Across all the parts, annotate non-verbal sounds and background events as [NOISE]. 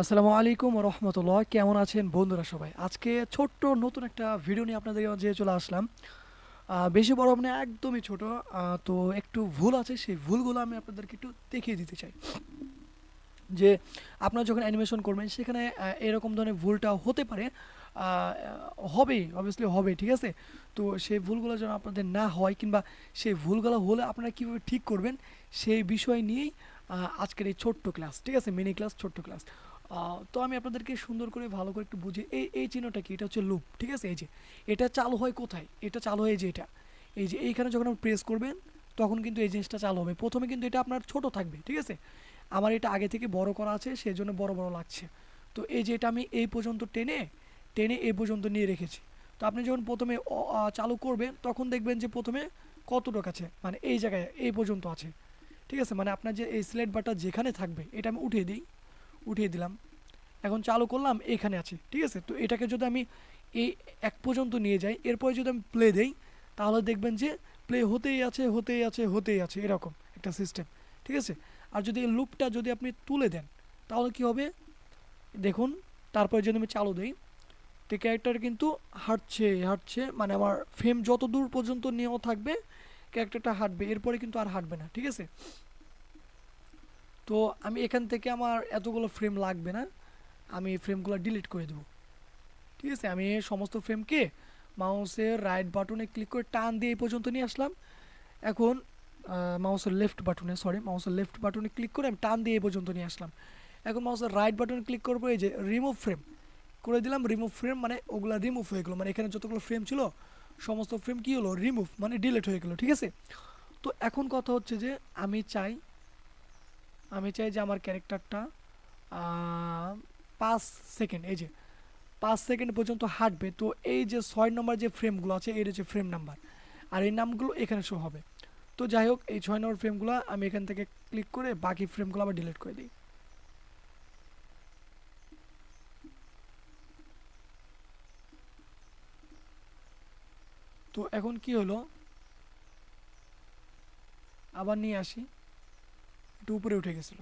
আসসালামু আলাইকুম রহমতুল্লাহ। কেমন আছেন বন্ধুরা সবাই? আজকে ছোট্ট নতুন একটা ভিডিও নিয়ে আপনাদের মাঝে চলে আসলাম। বেশি বড় মানে একদমই ছোট। তো একটু ভুল আছে, সেই ভুলগুলো আমি আপনাদেরকে একটু দেখিয়ে দিতে চাই। যে আপনারা যখন অ্যানিমেশন করবেন, সেখানে এরকম ধরনের ভুলটা হতে পারে। হবেই অবভিয়াসলি হবে ঠিক আছে? তো সেই ভুলগুলো যেন আপনাদের না হয়, কিংবা সেই ভুলগুলো হলে আপনারা কীভাবে ঠিক করবেন, সেই বিষয় নিয়েই আজকের এই ছোট্ট ক্লাস ঠিক আছে? মিনি ক্লাস ছোট্ট ক্লাস তো আমি আপনাদেরকে সুন্দর করে ভালো করে একটু বুঝিয়ে, এই এই চিহ্নটা কি? এটা হচ্ছে লুপ ঠিক আছে? এই যে, এটা চালু হয় কোথায়? এটা চালু হয় যে এটা। এই যে, এইখানে যখন আপনি প্রেস করবেন, তখন কিন্তু এই জিনিসটা চালু হবে। প্রথমে কিন্তু এটা আপনার ছোট থাকবে, ঠিক আছে? আমার এটা আগে থেকে বড় করা আছে সেই জন্য বড় বড় লাগছে। তো এই যে এটা আমি এই পর্যন্ত টেনে টেনে এই পর্যন্ত নিয়ে রেখেছি। তো আপনি যখন প্রথমে চালু করবেন, তখন দেখবেন যে প্রথমে কতটুকু আছে? মানে এই জায়গায়, এই পর্যন্ত আছে। ঠিক আছে? মানে আপনার যে এই সিলেট বাটা যেখানে থাকবে, এটা আমি উঠিয়ে দিই। উঠিয়ে দিলাম। এখন চালু করলাম এখানে আছে, ঠিক আছে? তো এটাকে যদি আমি এই এক পর্যন্ত নিয়ে যাই, এরপরে যদি আমি প্লে দেই, তাহলে দেখবেন যে প্লে হতেই আছে হতেই আছে হতেই আছে, এরকম একটা সিস্টেম ঠিক আছে? আর যদি এই লুপটা যদি আপনি তুলে দেন, তাহলে কি হবে? দেখুন, তারপরে যদি আমি চালু দেই, তো ক্যারেক্টার কিন্তু হাঁটছে হাঁটছে মানে আমার ফ্রেম যত দূর পর্যন্ত নিয়েও থাকবে ক্যারেক্টারটা হাঁটবে, এরপরে কিন্তু আর হাঁটবে না, ঠিক আছে? তো আমি এখান থেকে আমার এতগুলো ফ্রেম লাগবে না, আমি ফ্রেমগুলো ডিলিট করে দেবো। ঠিক আছে? আমি সমস্ত ফ্রেমকে মাউসের রাইট বাটনে ক্লিক করে টান দিয়ে এই পর্যন্ত নিয়ে আসলাম। এখন মাউসের লেফট বাটনে সরি মাউসের লেফট বাটনে ক্লিক করে আমি টান দিয়ে এই পর্যন্ত নিয়ে আসলাম। এখন মাউসের রাইট বাটনে ক্লিক করব, এই যে রিমুভ ফ্রেম করে দিলাম রিমুভ ফ্রেম মানে ওগুলো রিমুভ হয়ে গেলো। মানে এখানে যতগুলো ফ্রেম ছিল, সমস্ত ফ্রেম কী হলো? রিমুভ মানে ডিলিট হয়ে গেলো। ঠিক আছে? তো এখন কথা হচ্ছে যে, আমি চাই আমি চাই যে আমার ক্যারেক্টারটা পাঁচ সেকেন্ড, এই যে, পাঁচ সেকেন্ড পর্যন্ত হাঁটবে। তো এই যে ছয় নম্বর যে ফ্রেমগুলো আছে, এর হচ্ছে ফ্রেম নাম্বার। আর এই নামগুলো এখানে শো হবে। তো যাই হোক, এই ছয় নম্বর ফ্রেমগুলো আমি এখান থেকে ক্লিক করে বাকি ফ্রেমগুলো আবার ডিলিট করে দিই। তো এখন কি হলো? আবার নিয়ে আসি। একটু উপরে উঠে গেছিল।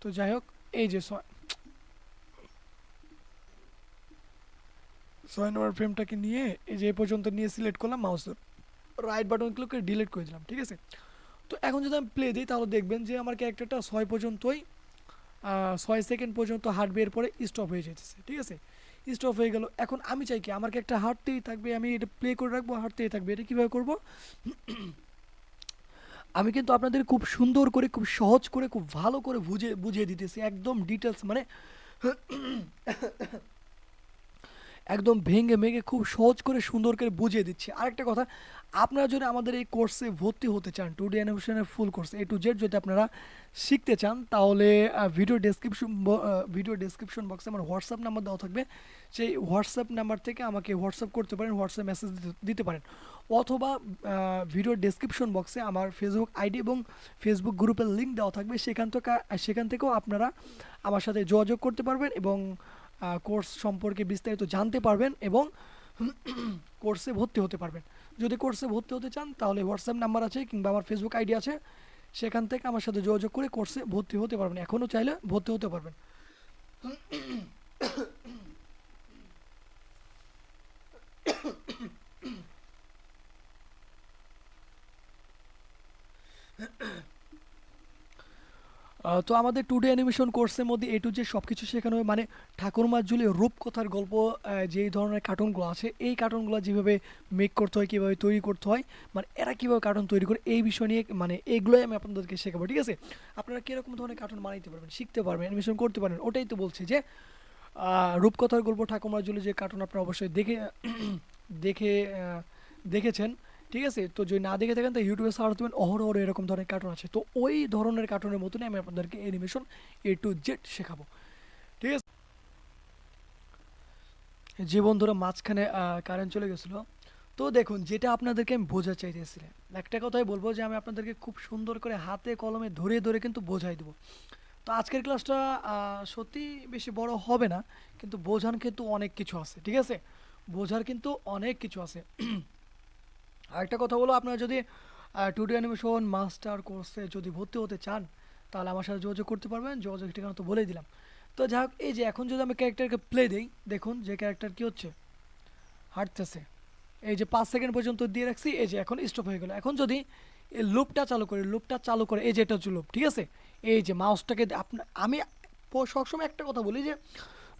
তো যাই হোক, এই যে ছয় নম্বর ফ্রেমটাকে নিয়ে এই যে পর্যন্ত নিয়ে সিলেক্ট করলাম মাউসের। রাইট বাটন ক্লিক করে ডিলিট করে দিলাম, ঠিক আছে? তো এখন যদি আমি প্লে দিই, তাহলে দেখবেন যে আমার ক্যারেক্টারটা ছয় পর্যন্তই ছয় সেকেন্ড পর্যন্ত হাঁটবে এরপরে স্টপ হয়ে যেতেছে ঠিক আছে? স্টপ হয়ে গেল। এখন আমি চাই কি, আমার একটা হাঁটতেই থাকবে, আমি এটা প্লে করে রাখব হাঁটতেই থাকবে। এটা কীভাবে করব? আমি কিন্তু আপনাদের খুব সুন্দর করে, খুব সহজ করে, খুব ভালো করে বুঝে, বুঝিয়ে দিতেছি। একদম ডিটেলস মানে একদম ভেঙে ভেঙে খুব সহজ করে, সুন্দর করে বুঝিয়ে দিচ্ছি। আরেকটা কথা, আপনারা যদি আমাদের এই কোর্সে ভর্তি হতে চান two D অ্যানিমেশনের full course A to Z যদি আপনারা শিখতে চান, তাহলে ভিডিও ডেসক্রিপশন ভিডিও ডেসক্রিপশন বক্সে আমার হোয়াটসঅ্যাপ নাম্বার দেওয়া থাকবে। সেই হোয়াটসঅ্যাপ নাম্বার থেকে আমাকে হোয়াটসঅ্যাপ করতে পারেন হোয়াটসঅ্যাপ মেসেজ দিতে পারেন। অথবা ভিডিও ডেসক্রিপশন বক্সে আমার ফেসবুক আইডি এবং ফেসবুক গ্রুপের লিঙ্ক দেওয়া থাকবে। সেখান থেকে সেখান থেকেও আপনারা আমার সাথে যোগাযোগ করতে পারবেন এবং কোর্স সম্পর্কে বিস্তারিত জানতে পারবেন এবং [CLEARS THROAT] কোর্সে ভর্তি হতে পারবেন। যদি কোর্সে ভর্তি হতে চান তাহলে হোয়াটসঅ্যাপ নাম্বার আছে কিংবা আমার ফেসবুক আইডি আছে। সেখান থেকে আমার সাথে যোগাযোগ করে কোর্সে ভর্তি হতে পারবেন। এখনও চাইলে ভর্তি হতে পারবেন। [COUGHS] [COUGHS] [COUGHS] তো আমাদের টু ডে অ্যানিমেশন কোর্সের মধ্যে এ টু যে সব কিছু শেখানো হয়। মানে ঠাকুরমার জুলে রূপকথার গল্প যেই ধরনের কার্টুনগুলো আছে, এই কার্টুনগুলো যেভাবে মেক করতে হয়, কীভাবে তৈরি করতে হয় মানে এরা কীভাবে কার্টুন তৈরি করে, এই বিষয় নিয়ে মানে এইগুলোই আমি আপনাদেরকে শেখাবো, ঠিক আছে? আপনারা কীরকম ধরনের কার্টুন বানাইতে পারবেন, শিখতে পারবেন অ্যানিমেশন করতে পারবেন, ওটাই তো বলছি যে রূপকথার গল্প ঠাকুমার জুলে যে কার্টুন আপনারা অবশ্যই দেখে [CLEARS THROAT] দেখে দেখেছেন। ঠিক আছে? তো যদি না দেখে থাকেন তো ইউটিউবে সার্চ দেবেন অহরহ এরকম ধরনের কার্টুন আছে। তো ওই ধরনের কার্টুনের মতনই আমি আপনাদেরকে অ্যানিমেশন এ টু জেড শেখাবো। ঠিক আছে? যে বন্ধুরা মাঝখানে কারেন্ট চলে গেছিল, তো দেখুন, যেটা আপনাদেরকে আমি বোঝা চাইতেছিলাম, একটা কথাই বলব যে আমি আপনাদেরকে খুব সুন্দর করে হাতে কলমে ধরে ধরে কিন্তু বোঝাই দেবো। তো আজকের ক্লাসটা সত্যি বেশি বড় হবে না, কিন্তু বোঝান কিন্তু অনেক কিছু আছে, ঠিক আছে? বোঝার কিন্তু অনেক কিছু আছে। আরেকটা কথা বলো, আপনারা যদি টু অ্যানিমেশন মাস্টার কোর্সে যদি ভর্তি হতে চান, তাহলে আমার সাথে যোগাযোগ করতে পারবেন। যোগাযোগ ঠিকানা তো বলেই দিলাম। তো তো যাই হোক, এই যে এখন যদি আমি ক্যারেক্টারকে প্লে দিই, দেখুন যে ক্যারেক্টার কি হচ্ছে। হাঁটতেছে। এই যে পাঁচ সেকেন্ড পর্যন্ত দিয়ে রাখছি, এই যে এখন স্টপ হয়ে গেল। এখন যদি এই লুপটা চালু করি লুপটা চালু করে, এই যে এটা হচ্ছে লুপ ঠিক আছে? এই যে মাউসটাকে আপনার আমি সবসময় একটা কথা বলি যে,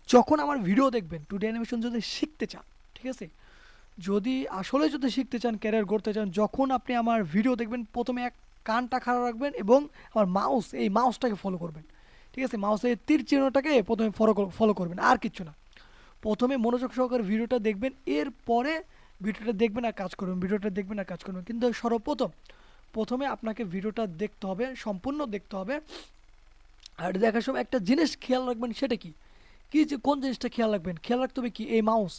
যখন আমার ভিডিও দেখবেন টু ডি অ্যানিমেশন যদি শিখতে চান, ঠিক আছে? যদি আসলে যদি শিখতে চান ক্যারিয়ার করতে চান, যখন আপনি আমার ভিডিও দেখবেন, প্রথমে এক কানটা খারাপ রাখবেন এবং আমার মাউস এই মাউসটাকে ফলো করবেন। ঠিক আছে? মাউসের তীর চিহ্নটাকে প্রথমে ফলো ফলো করবেন, আর কিচ্ছু না। প্রথমে মনোযোগ সহকারে ভিডিওটা দেখবেন এরপরে ভিডিওটা দেখবেন আর কাজ করবেন ভিডিওটা দেখবেন আর কাজ করবেন। কিন্তু সর্বপ্রথম, প্রথমে আপনাকে ভিডিওটা দেখতে হবে, সম্পূর্ণ দেখতে হবে। আর দেখার সময় একটা জিনিস খেয়াল রাখবেন, সেটা কি? কী যে, কোন জিনিসটা খেয়াল রাখবেন? খেয়াল রাখতে হবে কি? এই মাউস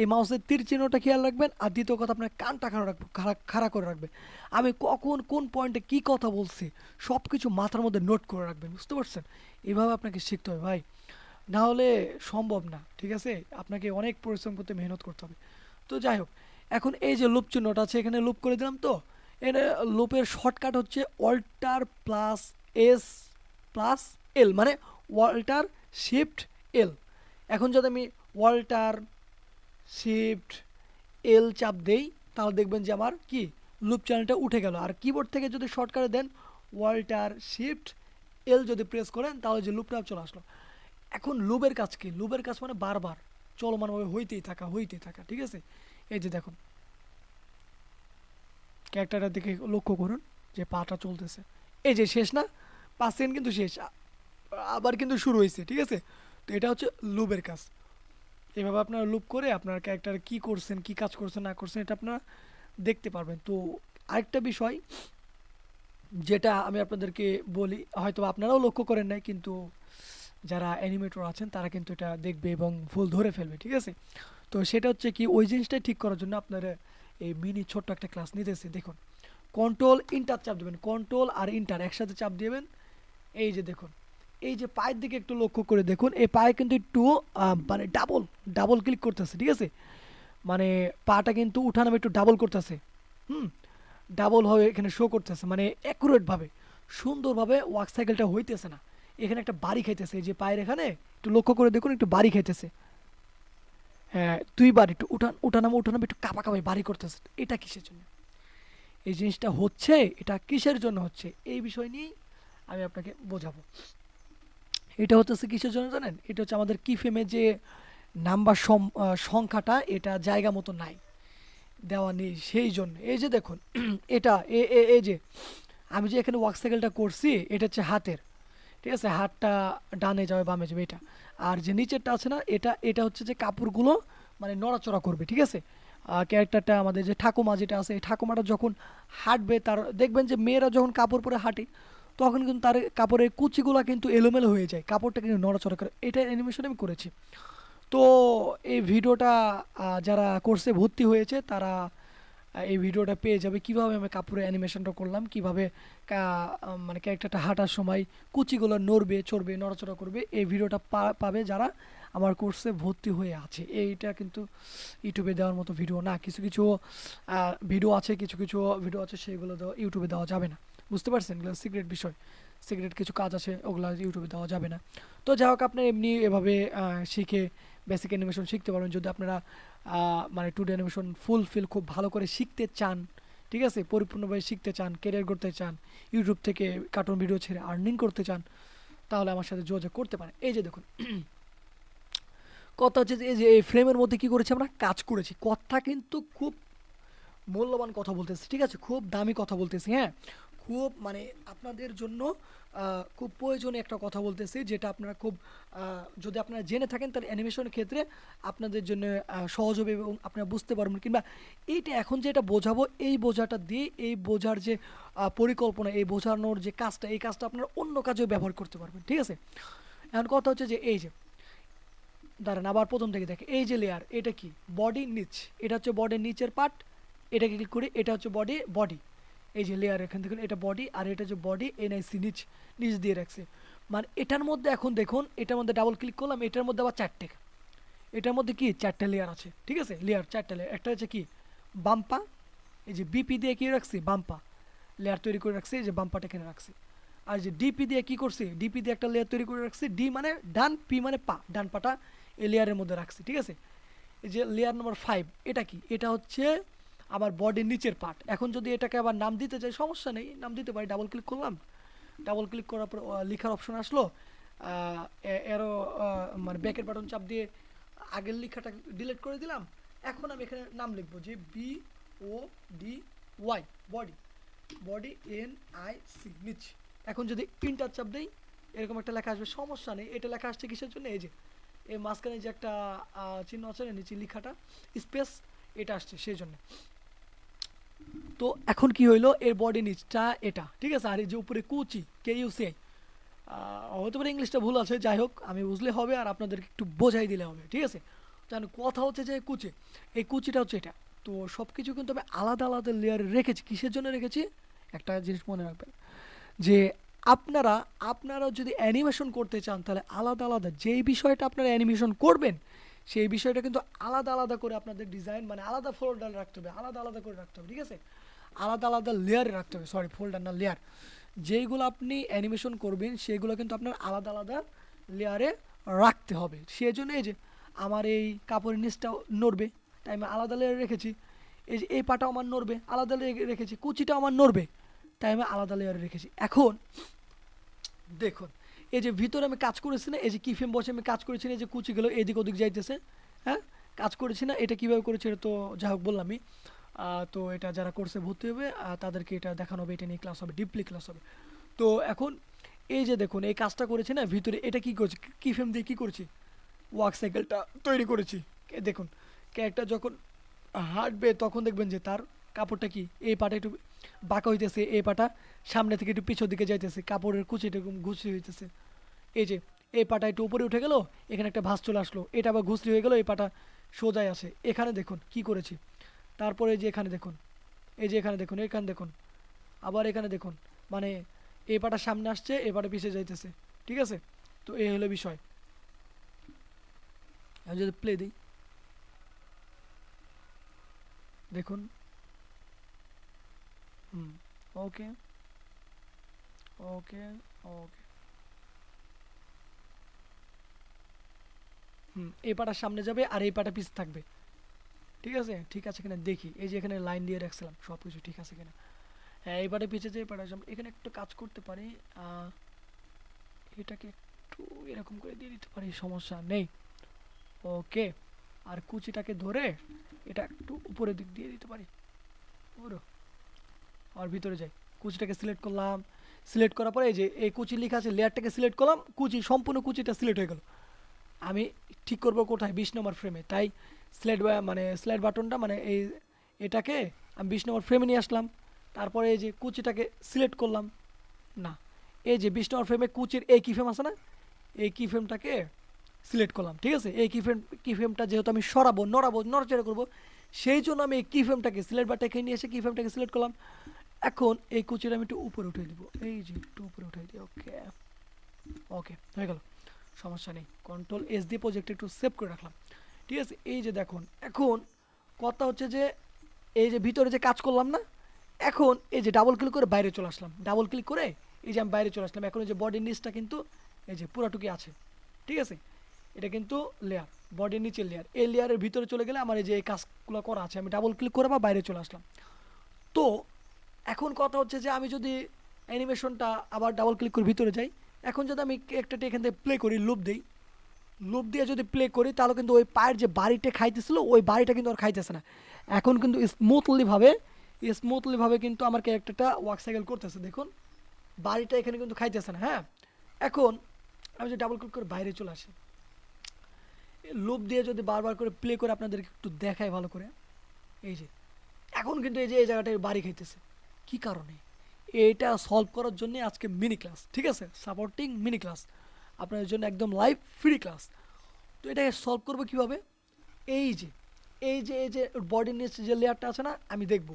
এই মাউসের তীর চিহ্নটা খেয়াল রাখবেন আর দ্বিতীয় কথা আপনার কানটা খারাপ রাখবেন, খাড়া খাড়া করে রাখবেন। আমি কখন কোন পয়েন্টে কি কথা বলছি সব কিছু মাথার মধ্যে নোট করে রাখবেন, বুঝতে পারছেন? এভাবে আপনাকে শিখতে হবে ভাই। না হলে সম্ভব না, ঠিক আছে? আপনাকে অনেক পরিশ্রম করতে মেহনত করতে হবে। তো যাই হোক, এখন এই যে লুপ চিহ্নটা আছে, এখানে লুপ করে দিলাম তো। এখানে লুপের শর্টকাট হচ্ছে alter plus S plus L মানে ওয়াল্টার শিফট এল এখন যদি আমি ওয়াল্টার শিফট এল চাপ দেই, তাহলে দেখবেন যে আমার কি? লুপ চ্যানেলটা উঠে গেল। আর কিবোর্ড থেকে যদি শর্টকাটে দেন ওয়াল্টার শিফট এল যদি প্রেস করেন, তাহলে যে লুপটা চলে আসলো। এখন লুবের কাজ কি? লুবের কাজ মানে বারবার চলমানভাবে হইতেই থাকা হইতেই থাকা, ঠিক আছে? এই যে দেখুন। ক্যারেক্টারটার দিকে লক্ষ্য করুন যে পাটা চলতেছে। এই যে শেষ না? পাঁচ সেকেন্ড কিন্তু শেষ। আবার কিন্তু শুরু হয়েছে ঠিক আছে? তো এটা হচ্ছে লুবের কাজ। এভাবে আপনারা লুপ করে আপনার ক্যারেক্টার কি করছেন, কি কাজ করছেন, না করছেন, এটা আপনারা দেখতে পারবেন। তো আরেকটা বিষয় যেটা আমি আপনাদেরকে বলি হয়তো আপনারাও লক্ষ্য করেন নাই, কিন্তু যারা অ্যানিমেটর আছেন, তারা কিন্তু এটা দেখবে এবং ভুল ধরে ফেলবে, ঠিক আছে? তো সেটা হচ্ছে কি, ওই জিনিসটাই ঠিক করার জন্য আপনারা এই মিনি ছোট্ট একটা ক্লাস নিতেছে। দেখুন কন্ট্রোল ইন্টার চাপ দেবেন কন্ট্রোল আর ইন্টার একসাথে চাপ দিবেন। এই যে দেখুন এই যে পায়ের দিকে একটু লক্ষ্য করে দেখুন, এই পায়ে কিন্তু একটু মানে ডাবল ডাবল ক্লিক করতেছে, ঠিক আছে? মানে পাটা কিন্তু উঠানামে একটু ডাবল করতেছে, হুম? ডাবল হয়ে এখানে শো করতেছে মানে অ্যাকুরেটভাবে সুন্দরভাবে ওয়াক সাইকেলটা হইতেছে না। এখানে একটা বাড়ি খাইতেছে, এই যে পায়ের এখানে, একটু লক্ষ্য করে দেখুন, একটু বাড়ি খাইতেছে। হ্যাঁ তুই দুইবার একটু উঠান, উঠানামা উঠানামা, একটু কাপা কাপাই বাড়ি করতেছে, এটা কিসের জন্য? এই জিনিসটা হচ্ছে, এটা কিসের জন্য হচ্ছে? এই বিষয় নিয়েই আমি আপনাকে বোঝাবো। এটা হচ্ছে কিসের জন্য জানেন? এটা হচ্ছে আমাদের কি ফেমে যে নাম্বার সংখ্যাটা, এটা জায়গা মতো নাই, দেওয়া নেই সেই জন্য। এই যে দেখুন, [CLEARS THROAT] এটা, এ- এ- এই যে, আমি যে এখানে ওয়াক সাইকেলটা করছি, এটা হচ্ছে হাতের, ঠিক আছে? হাতটা ডানে যাবে, বামে যাবে, এটা। আর যে নিচেরটা আছে না, এটা এটা হচ্ছে যে কাপড়গুলো মানে নড়াচড়া করবে, ঠিক আছে? ক্যারেক্টারটা আমাদের যে ঠাকুমা যেটা আছে, এই ঠাকুমাটা যখন হাঁটবে, তার, দেখবেন যে মেয়েরা যখন কাপড় পরে হাঁটে তখন কিন্তু তার কাপড়ের কুচিগুলো কিন্তু এলোমেলো হয়ে যায়, কাপড়টা কিন্তু নড়াচড়া করে। এটা অ্যানিমেশন আমি করেছি। তো এই ভিডিওটা যারা কোর্সে ভর্তি হয়েছে, তারা এই ভিডিওটা পেয়ে যাবে। কীভাবে আমি কাপড়ের অ্যানিমেশনটা করলাম, কীভাবে মানে ক্যারেক্টারটা হাঁটার সময় কুচিগুলো নড়বে, চড়বে, নড়াচড়া করবে, এই ভিডিওটা পাবে যারা আমার কোর্সে ভর্তি হয়ে আছে। এইটা কিন্তু ইউটিউবে দেওয়ার মতো ভিডিও না। কিছু কিছু ভিডিও আছে, কিছু কিছু ভিডিও আছে, সেগুলো ইউটিউবে দেওয়া যাবে না। বুঝতে পারছেন এগুলো সিক্রেট বিষয়। সিক্রেট কিছু কাজ আছে, ওগুলো ইউটিউবে দেওয়া যাবে না। তো যাই হোক, আপনার এমনি এভাবে শিখে বেসিক অ্যানিমেশন শিখতে পারবেন। যদি আপনারা মানে two D animation full feel খুব ভালো করে শিখতে চান, ঠিক আছে? পরিপূর্ণভাবে শিখতে চান কেরিয়ার করতে চান ইউটিউব থেকে কার্টুন ভিডিও ছেড়ে আর্নিং করতে চান, তাহলে আমার সাথে যোগাযোগ করতে পারেন। এই যে দেখুন, [CLEARS THROAT] কথা হচ্ছে এই যে এই ফ্রেমের মধ্যে কি করেছি আমরা? কাজ করেছি। কথা কিন্তু খুব মূল্যবান কথা বলতেছি, ঠিক আছে? খুব দামি কথা বলতেছি হ্যাঁ? খুব মানে আপনাদের জন্য খুব প্রয়োজনীয় একটা কথা বলতেছি, যেটা আপনারা খুব যদি আপনারা জেনে থাকেন, তাহলে অ্যানিমেশনের ক্ষেত্রে আপনাদের জন্য সহজ হবে এবং আপনারা বুঝতে পারবেন। কিংবা এইটা এখন যেটা বোঝাবো, এই বোঝাটা দিয়ে এই বোঝার যে পরিকল্পনা, এই বোঝানোর যে কাজটা, এই কাজটা আপনারা অন্য কাজেও ব্যবহার করতে পারবেন, ঠিক আছে? এখন কথা হচ্ছে যে, এই যে, দাঁড়ান, আবার প্রথম থেকে দেখে, এই যে লেয়ার এটা কি? বডি নিচ, এটা হচ্ছে বডির নিচের পার্ট এটাকে ক্লিক করি, এটা হচ্ছে বডি বডি এই যে লেয়ার এখান থেকে এটা বডি আর এটা যে বডি এনআইসি নিচ নিচ দিয়ে রাখছে। মানে এটার মধ্যে এখন দেখুন, এটার মধ্যে ডাবল ক্লিক করলাম, এটার মধ্যে আবার চারটে। এটার মধ্যে কি? চারটে লেয়ার আছে, ঠিক আছে? লেয়ার চারটে লেয়ার একটা হচ্ছে কি? বাম্পা, এই যে বিপি দিয়ে কি রাখছি? বাম্পা। লেয়ার তৈরি করে রাখছি, এই যে বাম্পাটা এখানে রাখছি। আর যে ডিপি দিয়ে কি করছি? ডিপি দিয়ে একটা লেয়ার তৈরি করে রাখছি। ডি মানে ডান পি মানে পা, ডান পাটা এই লেয়ারের মধ্যে রাখছি, ঠিক আছে? এই যে লেয়ার নম্বর ফাইভ এটা কি? এটা হচ্ছে আমার বডির নিচের পার্ট এখন যদি এটাকে আবার নাম দিতে চাই সমস্যা নেই, নাম দিতে পারি ডাবল ক্লিক করলাম। ডাবল ক্লিক করার পর লেখার অপশন আসলো। এরও মানে ব্যাকের বাটন চাপ দিয়ে আগের লেখাটা ডিলিট করে দিলাম। এখন আমি এখানে নাম লিখব যে B O D Y body body N I C নিচ। এখন যদি ইন্টার চাপ দেই, এরকম একটা লেখা আসবে, সমস্যা নেই। এটা লেখা আসছে কিসের জন্য? এই যে, এই মাঝখানে যে একটা চিহ্ন আছে নিচে লেখাটা স্পেস এটা আসছে, সেই জন্য। তো এখন কি হইল? এর বডি নিচটা এটা। ঠিক আছে? আর এই যে উপরে কুচি কে ইউসিআই হতে পারে ইংলিশটা ভুল আছে, যাই হোক, আমি বুঝলে হবে আর আপনাদেরকে একটু বোঝাই দিলে হবে, ঠিক আছে? জানো কথা হচ্ছে যে কুচি। এই কুচিটা হচ্ছে এটা। তো সব কিছু কিন্তু আমি আলাদা আলাদা লেয়ারে রেখেছি। কিসের জন্য রেখেছি? একটা জিনিস মনে রাখবেন, যে আপনারা আপনারা যদি অ্যানিমেশন করতে চান, তাহলে আলাদা আলাদা যেই বিষয়টা আপনারা অ্যানিমেশন করবেন সেই বিষয়টা কিন্তু আলাদা আলাদা করে আপনাদের ডিজাইন মানে আলাদা ফোল্ডার রাখতে হবে, আলাদা আলাদা করে রাখতে হবে, ঠিক আছে? আলাদা আলাদা লেয়ারে রাখতে হবে সরি ফোল্ডার না লেয়ার যেইগুলো আপনি অ্যানিমেশন করবেন, সেগুলো কিন্তু আপনার আলাদা আলাদা লেয়ারে রাখতে হবে। সেই জন্য এই যে আমার এই কাপড়ের নিচটাও নড়বে, তাই আমি আলাদা লেয়ারে রেখেছি। এই যে এই পাটাও আমার নড়বে, আলাদা লেয়ারে রেখেছি, কুচিটাও আমার নড়বে, তাই আমি আলাদা লেয়ারে রেখেছি। এখন দেখুন এই যে ভিতরে আমি কাজ করেছি না, এই যে কিফেম বসে আমি কাজ করেছি না, এই যে কুচিগুলো এদিক ওদিক যাইতেছে হ্যাঁ? কাজ করেছি না, এটা কীভাবে করেছি এটা তো যাই হোক বললামই তো এটা যারা কোর্সে ভর্তি হবে তাদেরকে এটা দেখানো হবে, এটা নিয়ে ক্লাস হবে ডিপলি ক্লাস হবে। তো এখন এই যে দেখুন, এই কাজটা করেছি না, ভিতরে এটা কি করছি কিফেম দিয়ে কী করছি? ওয়ার্ক সাইকেলটা তৈরি করেছি। দেখুন ক্যারেক্টার যখন হাঁটবে, তখন দেখবেন যে তার কাপড়টা কি, এই পাটা একটু বাঁকা হইতেছে, এই পাটা সামনে থেকে একটু পিছন দিকে যাইতেছে, কাপড়ের কুচিটা এরকম ঘুষি হইতেছে। এই যে, এই পাটা একটু উপরে উঠে গেল, এখানে একটা ভাস চলে আসলো। এটা আবার ঘুষলি হয়ে গেল, এই পাটা সোজায় আসে এখানে দেখুন কি করেছি। তারপরে যে এখানে দেখুন, এই যে এখানে দেখুন এখানে দেখুন, আবার এখানে দেখুন মানে এই পাটা সামনে আসছে এ পাটা পিছিয়ে যাইতেছে, ঠিক আছে? তো এই হলো বিষয়। আমি যদি প্লে দিই। দেখুন। হুম ওকে ওকে ওকে হুম, এই পাটা সামনে যাবে আর এই পাটা পিছিয়ে থাকবে। ঠিক আছে? ঠিক আছে কিনা? দেখি। এই যে এখানে লাইন দিয়ে রাখছিলাম সব কিছু ঠিক আছে কিনা? হ্যাঁ এই পাটা পিছিয়ে যে পাটা সামনে এখানে একটু কাজ করতে পারি। এটাকে একটু এরকম করে দিয়ে দিতে পারি, সমস্যা নেই। ওকে। আর কুচিটাকে ধরে এটা একটু উপরের দিক দিয়ে দিতে পারি। পুরো আর ভিতরে যাই। কুচিটাকে সিলেক্ট করলাম। সিলেক্ট করার পরে এই যে, এই কুচি লেখা আছে লেয়ারটাকে সিলেক্ট করলাম। কুচি, সম্পূর্ণ কুচিটা সিলেক্ট হয়ে গেল। আমি ঠিক করব কোথায়? বিশ নম্বর ফ্রেমে তাই স্লাইড মানে স্লাইড বাটনটা মানে এই এটাকে আমি বিশ নম্বর ফ্রেমে নিয়ে আসলাম। তারপরে এই যে কুচিটাকে সিলেক্ট করলাম। না, এই যে বিশ নম্বর ফ্রেমে কুচির এই কি ফ্রেম আছে না? এই কি ফ্রেমটাকে সিলেক্ট করলাম। ঠিক আছে? এই কি ফ্রেম কি ফ্রেমটা যেহেতু আমি সরাবো, নড়াবো, নড়াচড়া করব, সেই জন্য আমি এই কি ফ্রেমটাকে সিলেক্ট বারটাকে নিয়ে এসে কি ফ্রেমটাকে সিলেক্ট করলাম। এখন এই কুচিটা আমি একটু উপরে উঠিয়ে দিব। এই যে একটু উপরে উঠিয়ে দিই ওকে ওকে হয়ে গেল। সমস্যা নেই। কন্ট্রোল এস দিয়ে প্রজেক্ট একটু সেভ করে রাখলাম। ঠিক আছে? এই যে দেখুন, এখন কথা হচ্ছে যে, এই যে ভিতরে যে কাজ করলাম না, এখন এই যে ডাবল ক্লিক করে বাইরে চলে আসলাম। ডাবল ক্লিক করে এই যে আমি বাইরে চলে আসলাম। এখন এই যে বডির নিচটা কিন্তু এই যে পুরাটুকি আছে। ঠিক আছে? এটা কিন্তু লেয়ার বডির নিচের লেয়ার এই লেয়ারের ভিতরে চলে গেলে আমার এই যে এই কাজগুলো করা আছে, আমি ডাবল ক্লিক করে বা বাইরে চলে আসলাম। তো এখন কথা হচ্ছে যে, আমি যদি অ্যানিমেশনটা আবার ডাবল ক্লিক করে ভিতরে যাই এখন যদি আমি একটা এখান থেকে প্লে করি লুপ দিই। লুপ দিয়ে যদি প্লে করি, তাহলে কিন্তু ওই পায়ের যে বাড়িটা খাইতেছিল, ওই বাড়িটা কিন্তু আর খাইতেছে না। এখন কিন্তু স্মুথলিভাবে স্মুথলিভাবে কিন্তু আমার ক্যারেক্টারটা ওয়ার্ক সাইকেল করতেছে, দেখুন। বাড়িটা এখানে কিন্তু খাইতেছে না হ্যাঁ? এখন আমি যদি ডাবল ক্লিক করে বাইরে চলে আসি। লুপ দিয়ে যদি বারবার করে প্লে করে আপনাদেরকে একটু দেখায় ভালো করে। এই যে, এখন কিন্তু এই যে, এই জায়গাটায় বাড়ি খাইতেছে। কি কারণে? এইটা সলভ করার জন্য আজকে মিনি ক্লাস ঠিক আছে? সাপোর্টিং মিনি ক্লাস আপনাদের জন্য একদম লাইভ ফ্রি ক্লাস তো এটাকে সলভ করব কীভাবে? এই যে এই যে এই যে বডির নিচে যে লেয়ারটা আছে না, আমি দেখব।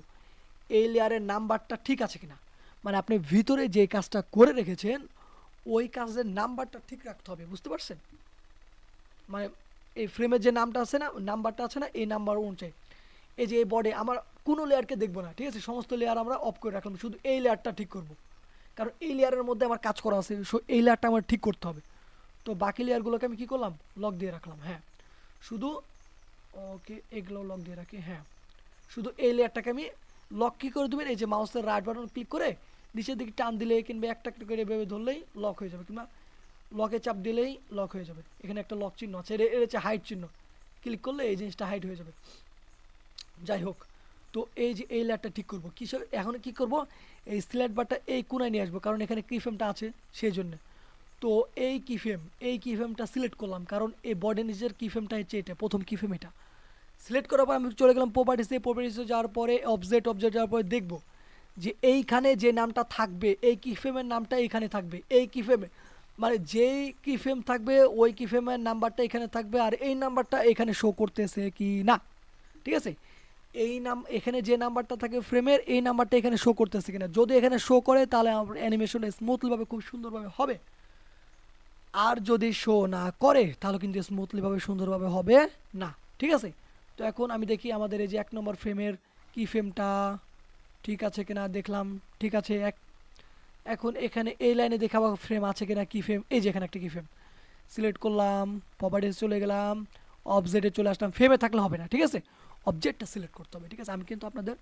এই লেয়ারের নাম্বারটা ঠিক আছে কিনা? মানে আপনি ভিতরে যে কাজটা করে রেখেছেন, ওই কাজের নাম্বারটা ঠিক রাখতে হবে, বুঝতে পারছেন? মানে এই ফ্রেমের যে নামটা আছে না নাম্বারটা আছে না, এই নাম্বার অনুযায়ী। এই যে এই বডি আমার কোনো লেয়ারকে দেখব না, ঠিক আছে? সমস্ত লেয়ার আমরা অফ করে রাখলাম, শুধু এই লেয়ারটা ঠিক করব। কারণ এই লেয়ারের মধ্যে আমার কাজ করা আছে সো এই লেয়ারটা আমার ঠিক করতে হবে। তো বাকি লেয়ারগুলোকে আমি কী করলাম? লক দিয়ে রাখলাম হ্যাঁ। শুধু, ওকে, এগুলো লক দিয়ে রাখি হ্যাঁ। শুধু এই লেয়ারটাকে আমি লক কী করে দেবেন? এই যে মাউসের রাইট বাটন ক্লিক করে নিচের দিকে টান দিলে কিংবা একটা একটা করে এভাবে ধরলেই লক হয়ে যাবে, কিংবা লকে চাপ দিলেই লক হয়ে যাবে। এখানে একটা লক চিহ্ন আছে, এর হচ্ছে হাইট চিহ্ন। ক্লিক করলে এই জিনিসটা হাইট হয়ে যাবে। যাই হোক তো এই যে এই লেয়ারটা ঠিক করব। কিসের, এখন কি করব? এই সিলেক্ট বারটা এই কোনায় নিয়ে আসব, কারণ এখানে কিফেমটা আছে সেই জন্য তো এই কিফেম এই কিফেমটা সিলেক্ট করলাম, কারণ এই বডি নিজের কিফেমটা হচ্ছে এটা, প্রথম কিফেম এটা। সিলেক্ট করার পর আমি চলে গেলাম প্রপার্টিসে প্রপার্টিসে যাওয়ার পরে অবজেক্ট অবজেক্ট যাওয়ার পরে দেখব যে এইখানে যে নামটা থাকবে, এই কিফেমের নামটা এইখানে থাকবে, এই কিফেমে মানে যেই কিফেম থাকবে, ওই কিফেমের নাম্বারটা এখানে থাকবে, আর এই নাম্বারটা এখানে শো করতেছে কি না। ঠিক আছে? এই নাম, এখানে যে নাম্বারটা থাকে ফ্রেমের, এই নাম্বারটা এখানে শো করতেছে কিনা। যদি এখানে শো করে, তাহলে আমার অ্যানিমেশন স্মুথলিভাবে খুব সুন্দরভাবে হবে। আর যদি শো না করে, তাহলে কিন্তু স্মুথলিভাবে সুন্দরভাবে হবে না। ঠিক আছে? তো এখন আমি দেখি আমাদের এই যে এক নম্বর ফ্রেমের কি ফ্রেমটা ঠিক আছে কিনা দেখলাম। ঠিক আছে, এক, এখন এখানে এই লাইনে দেখা ফ্রেম আছে কিনা, কি ফ্রেম? এই যে এখানে একটা কি ফ্রেম। সিলেক্ট করলাম প্রপার্টিস চলে গেলাম অবজেক্টে চলে আসলাম ফ্রেমে থাকলে হবে না, ঠিক আছে? অবজেক্টটা সিলেক্ট করতে হবে, ঠিক আছে? আমি কিন্তু আপনাদের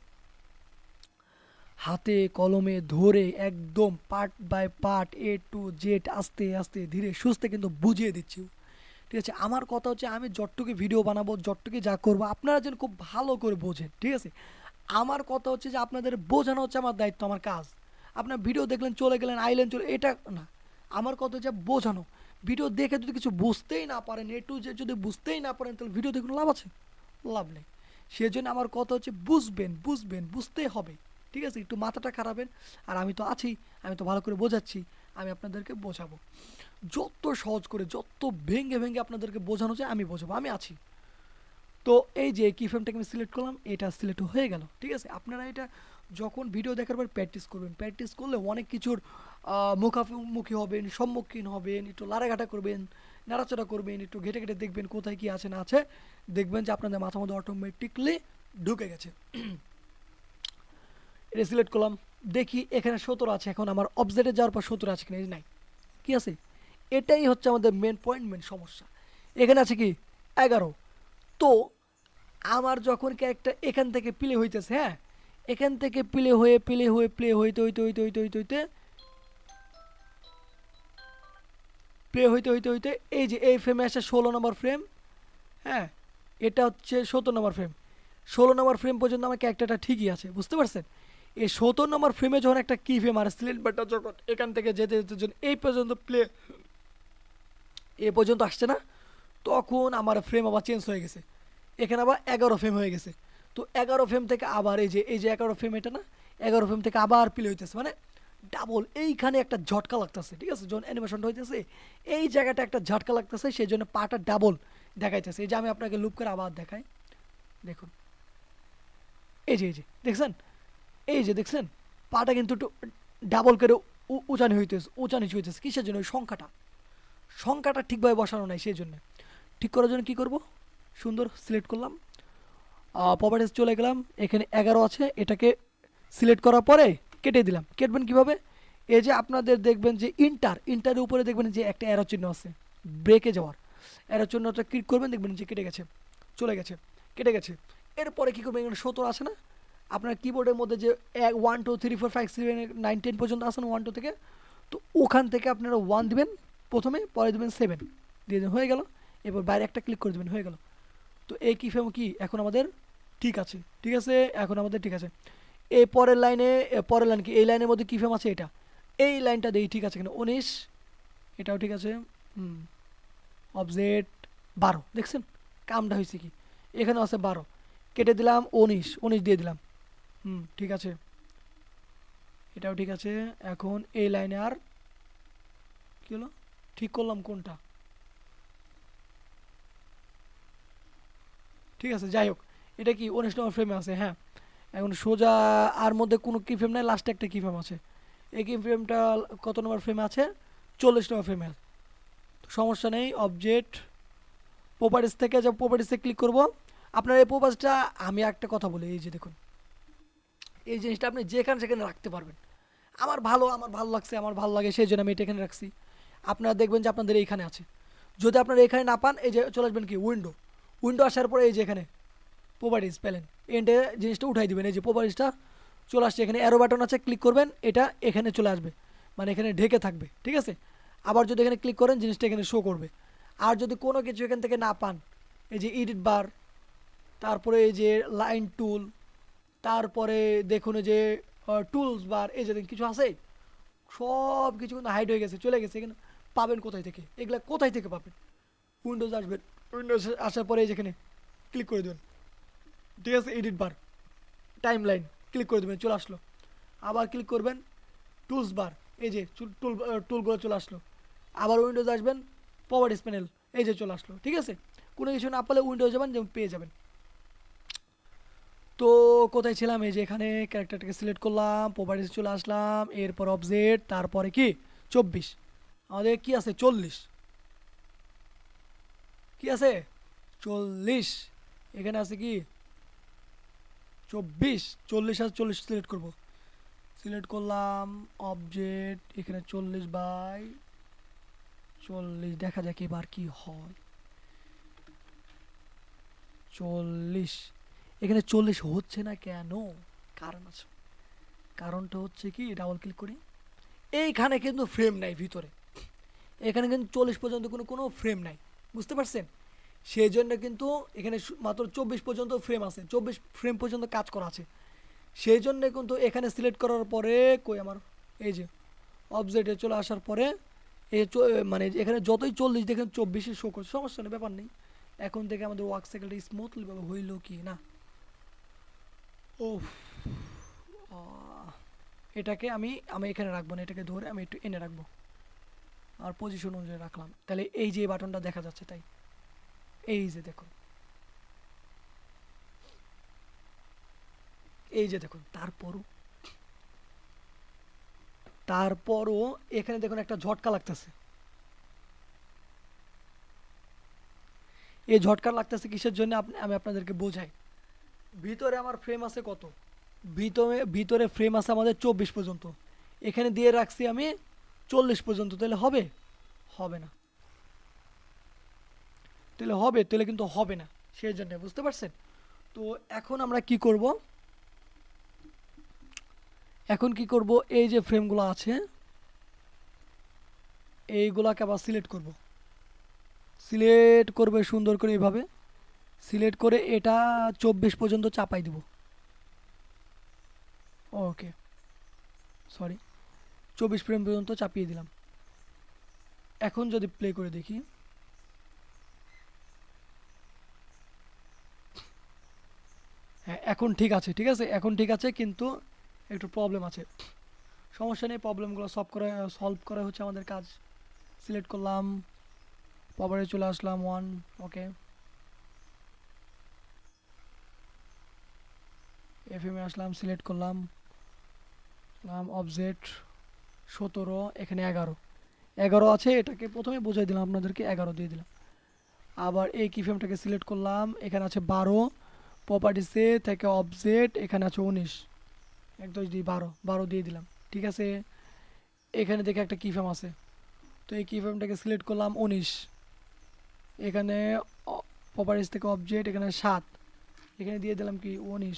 হাতে, কলমে ধরে একদম part by part A to Z আস্তে আস্তে, ধীরে, সুস্থে কিন্তু বুঝিয়ে দিচ্ছি। ঠিক আছে? আমার কথা হচ্ছে আমি যতটুকু ভিডিও বানাবো, যতটুকু যা করব, আপনারা যেন খুব ভালো করে বোঝেন, ঠিক আছে? আমার কথা হচ্ছে যে আপনাদের বোঝানো হচ্ছে আমার দায়িত্ব, আমার কাজ। আপনার ভিডিও দেখলেন, চলে গেলেন, আইলেন, চলে, এটা না। আমার কথা হচ্ছে বোঝানো। ভিডিও দেখে যদি কিছু বুঝতেই না পারেন এ টু যে যদি বুঝতেই না পারেন, তাহলে ভিডিও দেখুন লাভ আছে? লাভ নেই। সেজন্য আমার কথা হচ্ছে বুঝবেন বুঝবেন বুঝতে হবে। ঠিক আছে? একটু মাথাটা খারাপেন। আর আমি তো আছি, আমি তো ভালো করে বোঝাচ্ছি, আমি আপনাদেরকে বোঝাবো। যত সহজ করে, যত ভেঙে ভেঙে আপনাদেরকে বোঝানো যায়, আমি বোঝাবো, আমি আছি। তো এই যে কি ফ্রেমটাকে আমি সিলেক্ট করলাম, এটা সিলেক্ট হয়ে গেল। ঠিক আছে? আপনারা এটা যখন ভিডিও দেখার পর প্র্যাকটিস করবেন। প্র্যাকটিস করলে অনেক কিছুর মুখামুখি হবেন, সম্মুখীন হবেন, একটু লাড়াঘাটা করবেন। নাড়াচাড়া করবেন, একটু ঘেটে ঘেটে দেখবেন কোথায় কি আছে না আছে। দেখবেন যে আপনাদের মাথার মধ্যে অটোমেটিকলি ঢুকে গেছে। [CLEARS THROAT] এটা সিলেক্ট করলাম। দেখি এখানে সতেরো আছে, এখন আমার অবজেক্টে যাওয়ার পর সতেরো আছে কিনা নাই। কি আছে? এটাই হচ্ছে আমাদের মেন পয়েন্ট মেন সমস্যা। এখানে আছে কি? এগারো। তো আমার যখন ক্যারেক্টার এখান থেকে প্লে হইতেছে হ্যাঁ? এখান থেকে প্লে হয়ে প্লে হয়ে প্লে হইতে হইতে হইতে হইতে হইতে হইতে প্লে হইতে হইতে হইতে এই যে এই ফ্রেমে আসে ষোলো নম্বর ফ্রেম হ্যাঁ? এটা হচ্ছে সতেরো নম্বর ফ্রেম ষোলো নম্বর ফ্রেম পর্যন্ত আমার ক্যারেক্টারটা ঠিকই আছে, বুঝতে পারছেন? এই সতেরো নম্বর ফ্রেমে যখন একটা কি ফ্রেম আর বাটটা যখন এখান থেকে যেতে যেতে যখন এই পর্যন্ত প্লে এ পর্যন্ত আসছে না, তখন আমার ফ্রেম আবার চেঞ্জ হয়ে গেছে। এখানে আবার এগারো ফ্রেম হয়ে গেছে। তো এগারো ফ্রেম থেকে আবার এই যে এই যে এগারো ফ্রেম এটা না, এগারো ফ্রেম থেকে আবার প্লে হইতেছে। মানে ডাবল এইখানে একটা ঝটকা লাগতেছে, ঠিক আছে? যখন অ্যানিমেশনটা হইতেছে, এই জায়গাটা একটা ঝটকা লাগতেছে সেই জন্য পাটা ডাবল দেখাইতেছে। এই যে আমি আপনাকে লুপ করে আবার দেখাই। দেখুন। এই যে এই যে, দেখছেন? এই যে, দেখছেন? পাটা কিন্তু একটু ডাবল করে উঁচানি হইতেছে উঁচানি হইতেছে। কিসের জন্য? ওই সংখ্যাটা। সংখ্যাটা ঠিকভাবে বসানো নাই, সেই জন্য। ঠিক করার জন্য কী করব? সুন্দর সিলেক্ট করলাম। প্রপার্টিস চলে গেলাম। এখানে এগারো আছে। এটাকে সিলেক্ট করার পরে কেটে দিলাম। কেটবেন কীভাবে? এই যে আপনাদের দেখবেন যে ইন্টার ইন্টারের উপরে দেখবেন যে একটা অ্যারো চিহ্ন আছে। ব্রেকে যাওয়ার। অ্যারো চিহ্নটা ক্লিক করবেন, দেখবেন যে কেটে গেছে, চলে গেছে, কেটে গেছে। এরপরে কী করবেন? এখানে সতেরো আছে না? আপনার কিবোর্ডের মধ্যে যে one two three four five seven nine ten পর্যন্ত আসেন ওয়ান টু থেকে? তো ওখান থেকে আপনারা ওয়ান দিবেন প্রথমে, পরে দেবেন সেভেন দিয়ে দেবেন, হয়ে গেল। এবার বাইরে একটা ক্লিক করে দেবেন, হয়ে গেল। তো এই কি ফেম কি? এখন আমাদের ঠিক আছে। ঠিক আছে? এখন আমাদের ঠিক আছে। এই পরের লাইনে পরের লাইন কি? এই লাইনের মধ্যে কি ফেম আছে? এটা। এই লাইনটা দেই, ঠিক আছে কিনা? উনিশ, এটাও ঠিক আছে। হুম। অবজেক্ট বারো। দেখছেন? কামটা হয়েছে কি? এখানে আছে বারো। কেটে দিলাম উনিশ। উনিশ দিয়ে দিলাম। হুম, ঠিক আছে। এটাও ঠিক আছে। এখন এই লাইনে আর কি হলো? ঠিক করলাম কোনটা? ঠিক আছে, যাই হোক। এটা কি? উনিশ নম্বর ফ্রেমে আছে হ্যাঁ। এখন সোজা আর মধ্যে কোনো কি ফ্রেম নাই লাস্টে একটা কি ফ্রেম আছে। এই কি ফ্রেমটা কত নম্বর ফ্রেমে আছে? চল্লিশ নম্বর ফ্রেমে সমস্যা নেই অবজেক্ট প্রপার্টিস থেকে যা প্রপার্টিসে ক্লিক করব। আপনার এই প্রপার্টিসটা আমি একটা কথা বলি, এই যে দেখুন। এই জিনিসটা আপনি যেখানে সেখানে রাখতে পারবেন। আমার ভালো আমার ভালো লাগছে, আমার ভালো লাগে, সেই জন্য আমি এটা এখানে রাখছি। আপনারা দেখবেন যে আপনাদের এইখানে আছে। যদি আপনারা এখানে না পান, এই যে চলে আসবেন কি উইন্ডো উইন্ডো আসার পরে এই যে এখানে। প্রোপার্টিস পেলেন এন্ডে জিনিসটা উঠাই দিবেন। এই যে প্রোপার্টিসটা চলে আসছে। এখানে অ্যারো বাটন আছে ক্লিক করবেন। এটা এখানে চলে আসবে। মানে এখানে ঢেকে থাকবে। ঠিক আছে? আবার যদি এখানে ক্লিক করেন, জিনিসটা এখানে শো করবে। আর যদি কোনো কিছু এখান থেকে না পান, এই যে ইডিট বার তারপরে এই যে লাইন টুল তারপরে দেখুন যে টুলস বার এই যে কিছু আছে? সব কিছু কিন্তু হাইড হয়ে গেছে, চলে গেছে। এখানে পাবেন কোথায় থেকে? এগুলা কোথায় থেকে পাবেন? উইন্ডোজ আসবেন উইন্ডোজ আসার পরে এই যেখানে ক্লিক করে দেবেন। ঠিক আছে edit bar time line click করে দেবেন, চলে আসলো। আবার ক্লিক করবেন টুলস বার এই যে টুল টুলগুলো চলে আসলো। আবার উইন্ডোজ আসবেন প্রপার্টিস প্যানেল এই যে চলে আসলো, ঠিক আছে? কোনো কিছু না পেলে উইন্ডোজ যাবেন, যেমন পেয়ে যাবেন। তো কোথায় ছিলাম? এই যে এখানে ক্যারেক্টারটাকে সিলেক্ট করলাম প্রপার্টিস চলে আসলাম, এরপর অবজেক্ট তারপরে কি? চব্বিশ। আমাদের কি আছে? চল্লিশ। কি আছে? চল্লিশ। এখানে আছে কি? চব্বিশ, চল্লিশ আর চল্লিশ সিলেক্ট করব। সিলেক্ট করলাম অবজেক্ট এখানে চল্লিশ বাই চল্লিশ। দেখা যাক এবার কি হয়। চল্লিশ। এখানে চল্লিশ হচ্ছে না কেন? কারণ আছে। কারণটা হচ্ছে কি? ডাবল ক্লিক করি। এইখানে কিন্তু ফ্রেম নাই ভিতরে। এখানে কিন্তু চল্লিশ পর্যন্ত কোনো কোনো ফ্রেম নাই। বুঝতে পারছেন? সেই জন্য কিন্তু এখানে মাত্র চব্বিশ পর্যন্ত ফ্রেম আছে। চব্বিশ ফ্রেম পর্যন্ত কাজ করা আছে। সেই জন্য কিন্তু এখানে সিলেক্ট করার পরে কই আমার? এই যে অবজেক্টে চলে আসার পরে এই মানে এখানে যতই চল্লিশ দেখেন চব্বিশে শো করছে, সমস্যা নেই, ব্যাপার নেই। এখন থেকে আমাদের ওয়ার্ক সাইকেলটা স্মুথলিভাবে হইল কি না? ও এটাকে আমি আমি এখানে রাখব না, এটাকে ধরে আমি একটু এনে রাখব। আর পজিশন অনুযায়ী রাখলাম। তাহলে এই যে বাটনটা দেখা যাচ্ছে, তাই। এই যে দেখুন। এই যে দেখুন, তারপরও তারপরও এখানে দেখুন একটা ঝটকা লাগতেছে। এই ঝটকা লাগতেছে কিসের জন্য আপনি আমি আপনাদেরকে বোঝাই। ভিতরে আমার ফ্রেম আছে কত? ভিতরে ভিতরে ফ্রেম আছে আমাদের চব্বিশ পর্যন্ত। এখানে দিয়ে রাখছি আমি চল্লিশ পর্যন্ত, তাহলে হবে? হবে না। তাহলে হবে, তাহলে কিন্তু হবে না। সেই জন্য, বুঝতে পারছেন? তো এখন আমরা কি করব? এখন কি করব? এই যে ফ্রেমগুলো আছে, এইগুলাকে আবার সিলেক্ট করব। সিলেক্ট করবে সুন্দর করে এইভাবে সিলেক্ট করে এটা চব্বিশ পর্যন্ত চাপাই দিব। ওকে সরি চব্বিশ ফ্রেম পর্যন্ত চাপিয়ে দিলাম। এখন যদি প্লে করে দেখি। এখন ঠিক আছে ঠিক আছে? এখন ঠিক আছে, কিন্তু একটু প্রবলেম আছে। সমস্যা নেই প্রবলেমগুলো সলভ করে সলভ করা হচ্ছে আমাদের কাজ। সিলেক্ট করলাম পাওয়ারে চলে আসলাম ওয়ান ওকে এফএমে আসলাম সিলেক্ট করলাম। নাম অবজেক্ট সতেরো, এখানে এগারো। এগারো আছে, এটাকে প্রথমে বুঝাই দিলাম, আপনাদেরকে এগারো দিয়ে দিলাম। আবার এই কিফ্রেমটাকে সিলেক্ট করলাম, এখানে আছে বারো। প্রপার্টিসে থেকে অবজেক্ট এখানে আছে উনিশ। এক, দশ দিয়ে বারো। বারো দিয়ে দিলাম। ঠিক আছে? এখানে দেখে একটা কিফ্রেম আছে। তো এই কিফ্রেমটাকে সিলেক্ট করলাম উনিশ। এখানে প্রপার্টিস থেকে অবজেক্ট এখানে সাত। এখানে দিয়ে দিলাম কি? উনিশ।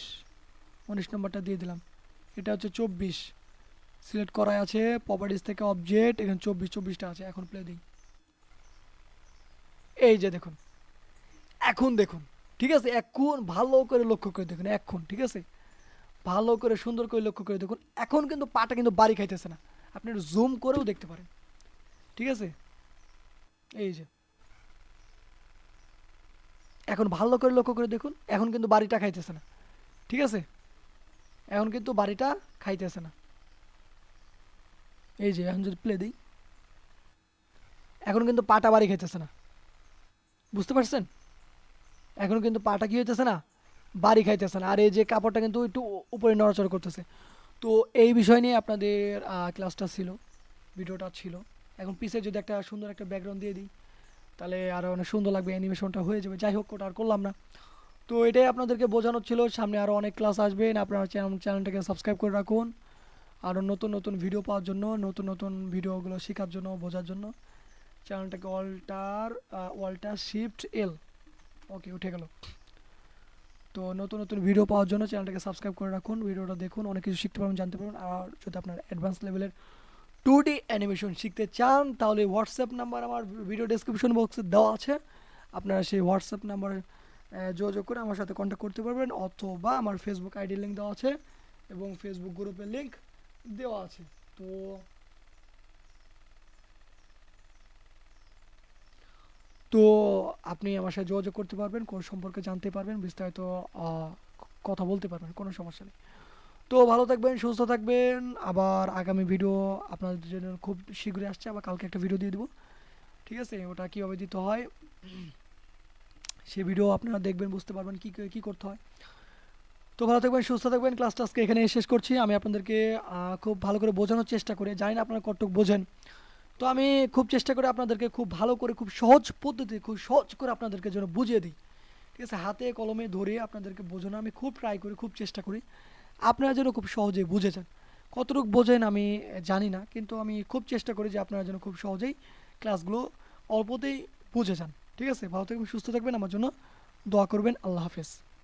উনিশ নম্বরটা দিয়ে দিলাম। এটা হচ্ছে চব্বিশ। সিলেক্ট করাই আছে। প্রপার্টিস থেকে অবজেক্ট এখানে চব্বিশ, চব্বিশটা আছে। এখন প্লে দিই। এই যে দেখুন। এখন দেখুন। ঠিক আছে? এখন ভালো করে লক্ষ্য করে দেখুন এখন ঠিক আছে? ভালো করে, সুন্দর করে লক্ষ্য করে দেখুন, এখন কিন্তু পাটা কিন্তু বাড়ি খাইতেছে না। আপনি একটু জুম করেও দেখতে পারেন, ঠিক আছে? এই যে। এখন ভালো করে লক্ষ্য করে দেখুন, এখন কিন্তু বাড়িটা খাইতেছে না, ঠিক আছে? এখন কিন্তু বাড়িটা খাইতেছে না। এই যে, এখন যদি প্লে দিই, এখন কিন্তু পাটা বাড়ি খাইতেছে না। বুঝতে পারছেন? এখন কিন্তু পাটা কি হইতেছে না? বাড়ি খাইতেছে না। আর এই যে কাপড়টা কিন্তু একটু উপরে নড়াচড়া করতেছে। তো এই বিষয় নিয়ে আপনাদের ক্লাসটা ছিল ভিডিওটা ছিল। এখন পিছে যদি একটা সুন্দর একটা ব্যাকগ্রাউন্ড দিয়ে দিই, তাহলে আরও অনেক সুন্দর লাগবে অ্যানিমেশনটা হয়ে যাবে। যাই হোক, ওটা আর করলাম না। তো এটাই আপনাদেরকে বোঝানোর ছিল। সামনে আরও অনেক ক্লাস আসবেন আপনারা চ্যানেল চ্যানেলটাকে সাবস্ক্রাইব করে রাখুন। আরও নতুন নতুন ভিডিও পাওয়ার জন্য, নতুন নতুন ভিডিওগুলো শেখার জন্য, বোঝার জন্য। চ্যানেলটাকে alter alter shift L okay উঠে গেল। তো নতুন নতুন ভিডিও পাওয়ার জন্য চ্যানেলটাকে সাবস্ক্রাইব করে রাখুন ভিডিওটা দেখুন, অনেক কিছু শিখতে পারবেন, জানতে পারবেন। আর যদি আপনার অ্যাডভান্স লেভেলের টু ডি অ্যানিমেশন শিখতে চান, তাহলে হোয়াটসঅ্যাপ নাম্বার আমার ভিডিও ডেসক্রিপশন বক্সে দেওয়া আছে। আপনারা সেই হোয়াটসঅ্যাপ নাম্বারে যোগাযোগ করে আমার সাথে কন্ট্যাক্ট করতে পারবেন, অথবা আমার ফেসবুক আইডি লিঙ্ক দেওয়া আছে এবং ফেসবুক গ্রুপের লিঙ্ক দেওয়া আছে। তো তো আপনি আমার সাথে যোগাযোগ করতে পারবেন কোর্স সম্পর্কে জানতে পারবেন, বিস্তারিত কথা বলতে পারবেন, কোনো সমস্যা নেই। তো ভালো থাকবেন, সুস্থ থাকবেন। আবার আগামী ভিডিও আপনাদের জন্য খুব শীঘ্রই আসছে, আবার কালকে একটা ভিডিও দিয়ে দেবো। ঠিক আছে? ওটা কীভাবে দিতে হয়? সে ভিডিও আপনারা দেখবেন, বুঝতে পারবেন কী কী করতে হয়। তো ভালো থাকবেন, সুস্থ থাকবেন। ক্লাসটা আজকে এখানে শেষ করছি। আমি আপনাদেরকে খুব ভালো করে বোঝানোর চেষ্টা করি। জানি না আপনারা কতটুকু বোঝেন। তো আমি খুব চেষ্টা করি আপনাদেরকে খুব ভালো করে, খুব সহজ পদ্ধতি, খুব সহজ করে আপনাদেরকে যেন বুঝিয়ে দিই। ঠিক আছে? হাতে কলমে ধরে আপনাদেরকে বোঝানো আমি খুব ট্রাই করি, খুব চেষ্টা করি। আপনারা যেন খুব সহজেই বুঝে যান। কতটুকু বোঝেন আমি জানি না, কিন্তু আমি খুব চেষ্টা করি যে আপনারা যেন খুব সহজেই ক্লাসগুলো অল্পতেই বুঝে যান। ঠিক আছে? ভালো থাকবেন, সুস্থ থাকবেন। আমার জন্য দোয়া করবেন। আল্লাহ হাফেজ।